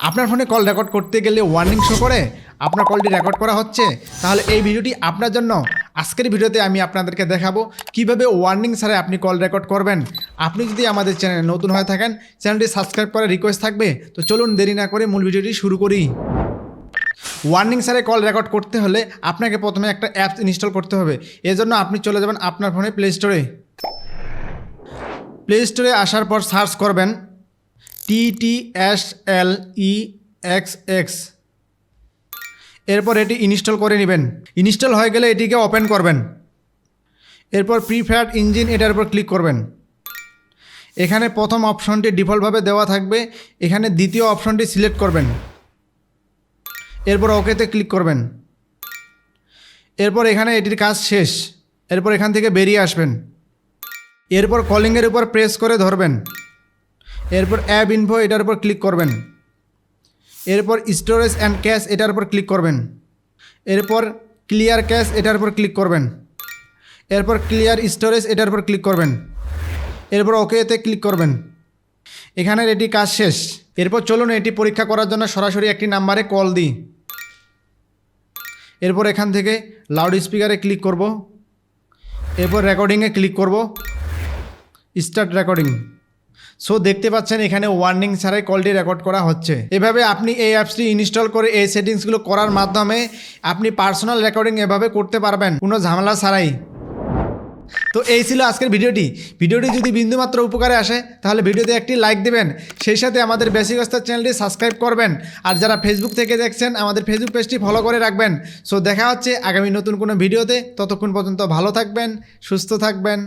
আপনার ফোনে call record করতে গেলে ওয়ার্নিং শো করে, আপনার কলটি রেকর্ড করা হচ্ছে, তাহলে এই ভিডিওটি আপনার জন্য। আজকের ভিডিওতে আমি আপনাদেরকে দেখাবো কীভাবে ওয়ার্নিং ছাড়াই আপনি কল রেকর্ড করবেন। আপনি যদি আমাদের চ্যানেলে নতুন হয়ে থাকেন, চ্যানেলটি সাবস্ক্রাইব করার রিকোয়েস্ট থাকবে, তো চলুন দেরি না করে মূল ভিডিওটি শুরু করি। ওয়ার্নিং সারে কল রেকর্ড করতে হলে আপনাকে প্রথমে একটা অ্যাপস ইনস্টল করতে হবে। এজন্য আপনি চলে যাবেন আপনার ফোনে প্লে স্টোরে প্লে স্টোরে আসার পর সার্চ করবেন T T S L E X X এরপর এটি ইনস্টল করে নেবেন। ইনস্টল হয়ে গেলে এটিকে ওপেন করবেন। এরপর প্রিফেয়ার্ড ইঞ্জিন এটার উপর ক্লিক করবেন। এখানে প্রথম অপশনটি ডিফল্টভাবে দেওয়া থাকবে। এখানে দ্বিতীয় অপশনটি সিলেক্ট করবেন। এরপর ওকেতে ক্লিক করবেন। এরপর এখানে এটির কাজ শেষ। এরপর এখান থেকে বেরিয়ে আসবেন। এরপর কলিংয়ের উপর প্রেস করে ধরবেন। এরপর অ্যাপ ইনফো এটার উপর ক্লিক করবেন। এরপর স্টোরেজ অ্যান্ড ক্যাশ এটার উপর ক্লিক করবেন। এরপর ক্লিয়ার ক্যাশ এটার উপর ক্লিক করবেন। এরপর ক্লিয়ার স্টোরেজ এটার উপর ক্লিক করবেন। এরপর ওকেতে ক্লিক করবেন। এখানের এটি কাজ শেষ। এরপর চলুন এটি পরীক্ষা করার জন্য সরাসরি একটি নাম্বারে কল দিই। এরপর এখান থেকে লাউড স্পিকারে ক্লিক করব। এরপর রেকর্ডিংয়ে ক্লিক করব। স্টার্ট রেকর্ডিং সো দেখতে পাচ্ছেন এখানে ওয়ার্নিং ছাড়াই কলটি রেকর্ড করা হচ্ছে। এভাবে আপনি এই অ্যাপসটি ইনস্টল করে এই সেটিংসগুলো করার মাধ্যমে আপনি পার্সোনাল রেকর্ডিং এভাবে করতে পারবেন, কোনো ঝামেলা ছাড়াই। তো এই ছিল আজকের ভিডিওটি। ভিডিওটি যদি বিন্দুমাত্র উপকারে আসে, তাহলে ভিডিওতে একটি লাইক দেবেন। সেই সাথে আমাদের বেসিক অস্তার চ্যানেলটি সাবস্ক্রাইব করবেন। আর যারা ফেসবুক থেকে দেখছেন, আমাদের ফেসবুক পেজটি ফলো করে রাখবেন। সো দেখা হচ্ছে আগামী নতুন কোনো ভিডিওতে। ততক্ষণ পর্যন্ত ভালো থাকবেন, সুস্থ থাকবেন।